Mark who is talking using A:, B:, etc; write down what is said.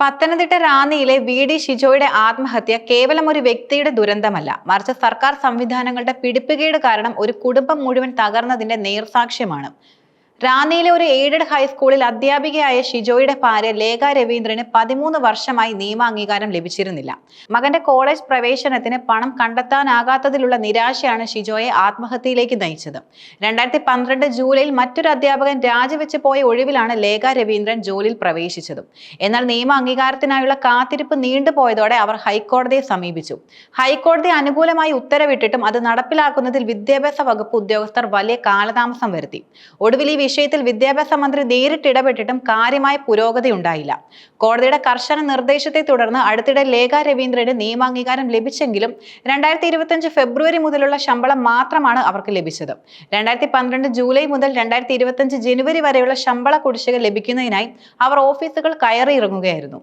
A: പത്തനംതിട്ട റാന്നിയിലെ V D ഷിജോയുടെ ആത്മഹത്യ കേവലം ഒരു വ്യക്തിയുടെ ദുരന്തമല്ല. മറിച്ച് സർക്കാർ സംവിധാനങ്ങളുടെ പിടിപ്പുകേട് കാരണം ഒരു കുടുംബം മുഴുവൻ തകർന്നതിന്റെ നേർസാക്ഷ്യമാണ്. റാന്നിയിലെ ഒരു എയ്ഡഡ് ഹൈസ്കൂളിൽ അധ്യാപികയായ ഷിജോയുടെ ഭാര്യ ലേഖ രവീന്ദ്രന് പതിമൂന്ന് വർഷമായി നിയമ അംഗീകാരം ലഭിച്ചിരുന്നില്ല. മകന്റെ കോളേജ് പ്രവേശനത്തിന് പണം കണ്ടെത്താനാകാത്തതിലുള്ള നിരാശയാണ് ഷിജോയെ ആത്മഹത്യയിലേക്ക് നയിച്ചത്. രണ്ടായിരത്തി പന്ത്രണ്ട് ജൂലൈയിൽ മറ്റൊരു അധ്യാപകൻ രാജിവെച്ച് പോയ ഒഴിവിലാണ് ലേഖ രവീന്ദ്രൻ ജോലിയിൽ പ്രവേശിച്ചതും. എന്നാൽ നിയമ അംഗീകാരത്തിനായുള്ള കാത്തിരിപ്പ് നീണ്ടുപോയതോടെ അവർ ഹൈക്കോടതിയെ സമീപിച്ചു. ഹൈക്കോടതി അനുകൂലമായി ഉത്തരവിട്ടിട്ടും അത് നടപ്പിലാക്കുന്നതിൽ വിദ്യാഭ്യാസ വകുപ്പ് ഉദ്യോഗസ്ഥർ വലിയ കാലതാമസം വരുത്തി. ഒടുവിൽ ഈ വിഷയത്തിൽ വിദ്യാഭ്യാസ മന്ത്രി നേരിട്ട് ഇടപെട്ടിട്ടും കാര്യമായ പുരോഗതി ഉണ്ടായില്ല. കോടതിയുടെ കർശന നിർദ്ദേശത്തെ തുടർന്ന് അടുത്തിടെ ലേഖ രവീന്ദ്രന് നിയമാംഗീകാരം ലഭിച്ചെങ്കിലും രണ്ടായിരത്തി ഇരുപത്തിയഞ്ച് ഫെബ്രുവരി മുതലുള്ള ശമ്പളം മാത്രമാണ് അവർക്ക് ലഭിച്ചത്. രണ്ടായിരത്തി പന്ത്രണ്ട് ജൂലൈ മുതൽ രണ്ടായിരത്തി ഇരുപത്തിയഞ്ച് ജനുവരി വരെയുള്ള ശമ്പള കുടിശ്ശിക ലഭിക്കുന്നതിനായി അവർ ഓഫീസുകൾ കയറിയിറങ്ങുകയായിരുന്നു.